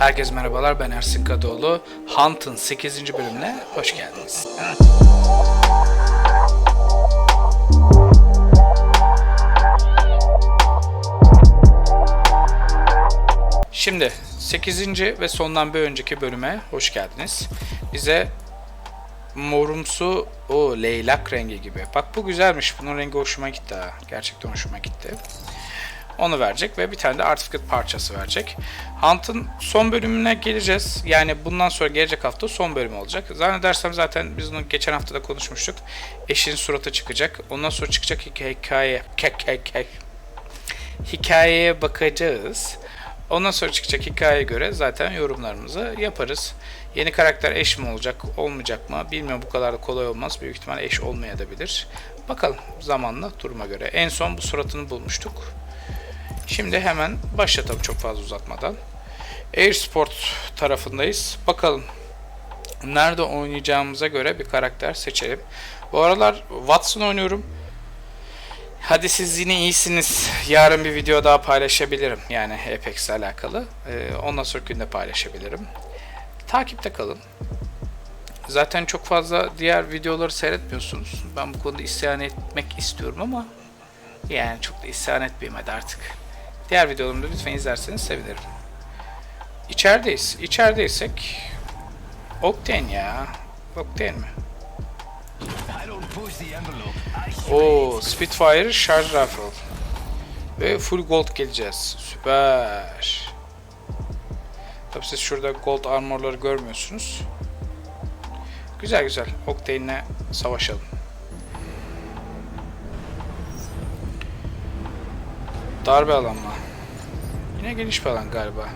Herkese merhabalar ben Ersin Kadıoğlu. Hunt'ın 8. bölümüne hoş geldiniz. Şimdi 8. ve sondan bir önceki bölüme hoş geldiniz. Bize morumsu o leylak rengi gibi. Bak bu güzelmiş. Bunun rengi hoşuma gitti ha. Gerçekten hoşuma gitti. Onu verecek ve bir tane de artifact parçası verecek. Hunt'ın son bölümüne geleceğiz. Yani bundan sonra gelecek hafta son bölüm olacak. Zannedersem zaten biz bunu geçen hafta da konuşmuştuk. Eşin suratı çıkacak. Ondan sonra çıkacak hikaye. kek, kek, kek. Hikayeye bakacağız. Ondan sonra çıkacak hikayeye göre zaten yorumlarımızı yaparız. Yeni karakter eş mi olacak, olmayacak mı? Bilmiyorum bu kadar da kolay olmaz. Büyük ihtimal eş olmayabilir. Bakalım zamanla duruma göre. En son bu suratını bulmuştuk. Şimdi hemen başlatalım çok fazla uzatmadan. Airsport tarafındayız. Bakalım nerede oynayacağımıza göre bir karakter seçelim. Bu aralar Watson oynuyorum. Hadi siz yine iyisiniz. Yarın bir video daha paylaşabilirim. Yani Apex ile alakalı. Ee, ondan sonra günde paylaşabilirim. Takipte kalın. Zaten çok fazla diğer videoları seyretmiyorsunuz. Ben bu konuda isyan etmek istiyorum ama yani çok da isyan etmeyeyim hadi artık. Diğer videolarımı lütfen izlerseniz sevinirim. İçerideyiz. İçerideysek Octane ya. Octane mi? Oo, Spitfire Charge Rifle. Ve full gold geleceğiz. Süper. Tabi siz şurada gold armorları görmüyorsunuz. Güzel güzel. Octane'le savaşalım. Darbe alan mı? Yine geniş bir alan galiba.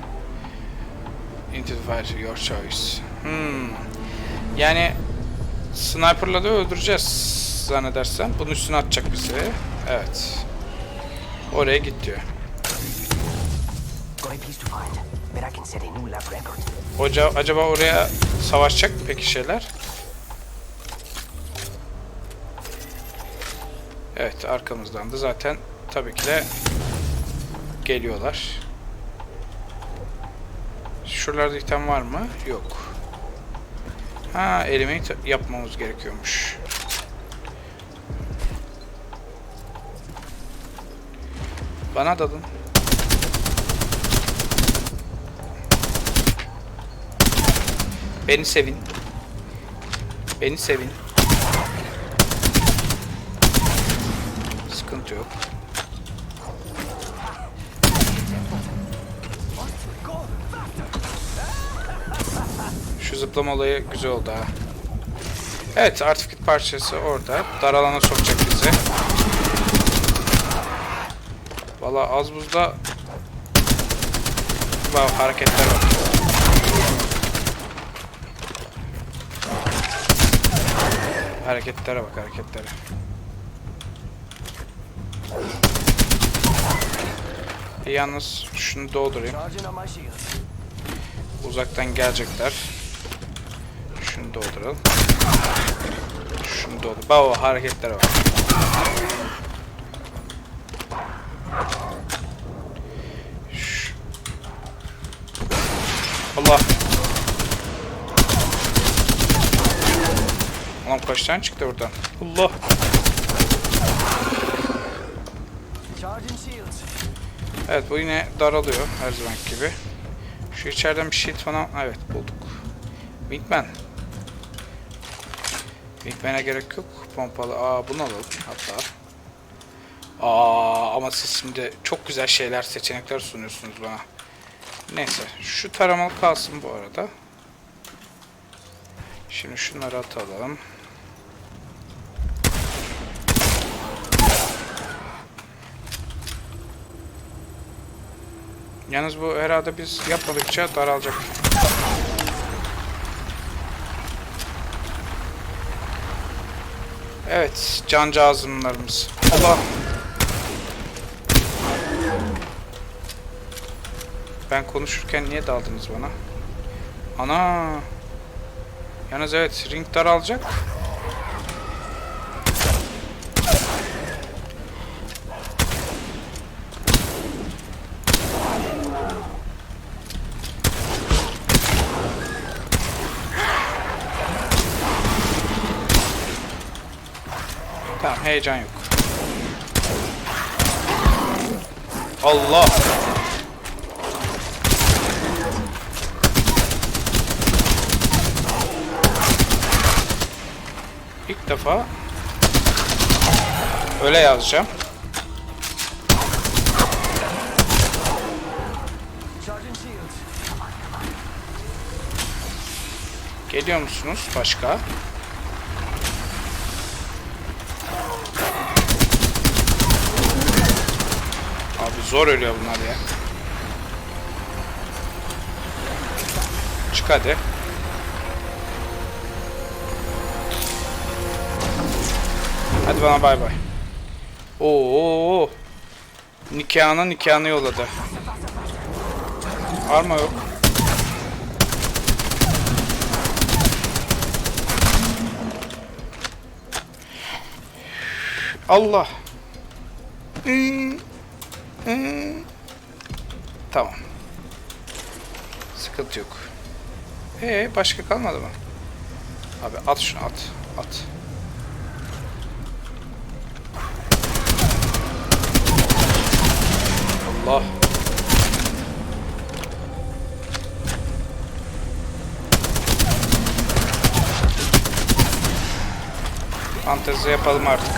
Into the fire, your choice. Hmm. Yani sniper'la da öldüreceğiz zannedersem. Bunun üstüne atacak bizi. Evet. Oraya git diyor. Hoca acaba oraya savaşacak mı peki şeyler? Evet arkamızdan da zaten tabii ki de geliyorlar. Şuralarda item var mı? Yok. Ha eliminate yapmamız gerekiyormuş. Bana dalın. Beni sevin. Beni sevin. Sıkıntı yok. Şu zıplama olayı güzel oldu ha. Evet, artifact parçası orada. Dar alana sokacak bizi. Valla az buzda Wow, hareketler var. Hareketlere bak hareketlere. Yalnız şunu doldurayım. Uzaktan gelecekler. Şunu dolduralım. Şunu doldur. Baba hareketlere bak. Şş. Allah. Ulan kaç tane çıktı buradan? Allah. Evet bu yine daralıyor her zaman gibi. Şu içeriden bir shield falan evet bulduk. Wingman. Wingman'e gerek yok. Pompalı. Aa bunu alalım hatta. Aa ama siz şimdi çok güzel şeyler seçenekler sunuyorsunuz bana. Neyse şu taramalı kalsın bu arada. Şimdi şunları atalım. Yalnız bu herhalde biz yapmadıkça daralacak. Evet, cancağızımlarımız. Allah! Ben konuşurken niye daldınız bana? Ana! Yalnız evet, ring daralacak. Tamam heyecan yok. Allah. İlk defa öyle yazacağım. Geliyor musunuz başka? Abi zor ölüyor bunlar ya. Çık hadi. Hadi bana bay bay. Oo. Nikahına nikahını yolladı. Arma yok. Allah. Hmm. Hmm. Tamam. Sıkıntı yok. Ee başka kalmadı mı? Abi at şunu at. At. Allah. Fantezi yapalım artık.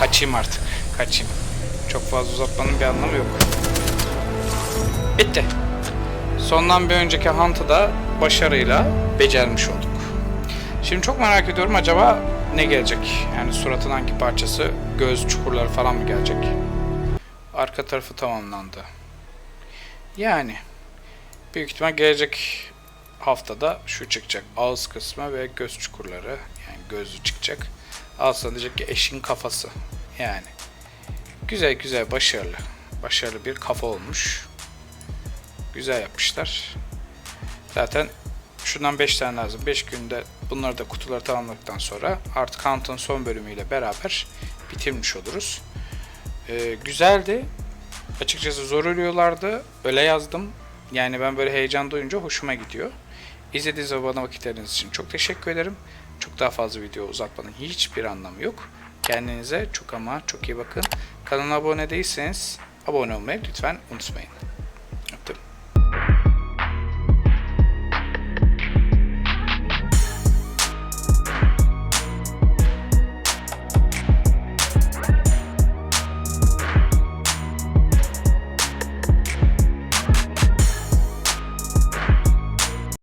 Kaçayım artık. Kaçayım. Çok fazla uzatmanın bir anlamı yok. Bitti. Sondan bir önceki Hunt'ı da başarıyla becermiş olduk. Şimdi çok merak ediyorum acaba ne gelecek? Yani suratın hangi parçası, göz çukurları falan mı gelecek? Arka tarafı tamamlandı. Yani büyük ihtimal gelecek haftada şu çıkacak. Ağız kısmı ve göz çukurları. Yani gözü çıkacak. Aslında diyecek ki eşin kafası. Yani. Güzel güzel başarılı. Başarılı bir kafa olmuş. Güzel yapmışlar. Zaten şundan 5 tane lazım. 5 günde bunları da kutuları tamamladıktan sonra artık Hunt'ın son bölümüyle beraber bitirmiş oluruz. Ee, güzeldi. Açıkçası zor ölüyorlardı. Öyle yazdım. Yani ben böyle heyecan duyunca hoşuma gidiyor. İzlediğiniz ve bana vakitleriniz için çok teşekkür ederim. Çok daha fazla video uzatmanın hiçbir anlamı yok. Kendinize çok ama çok iyi bakın. Kanala abone değilseniz abone olmayı lütfen unutmayın.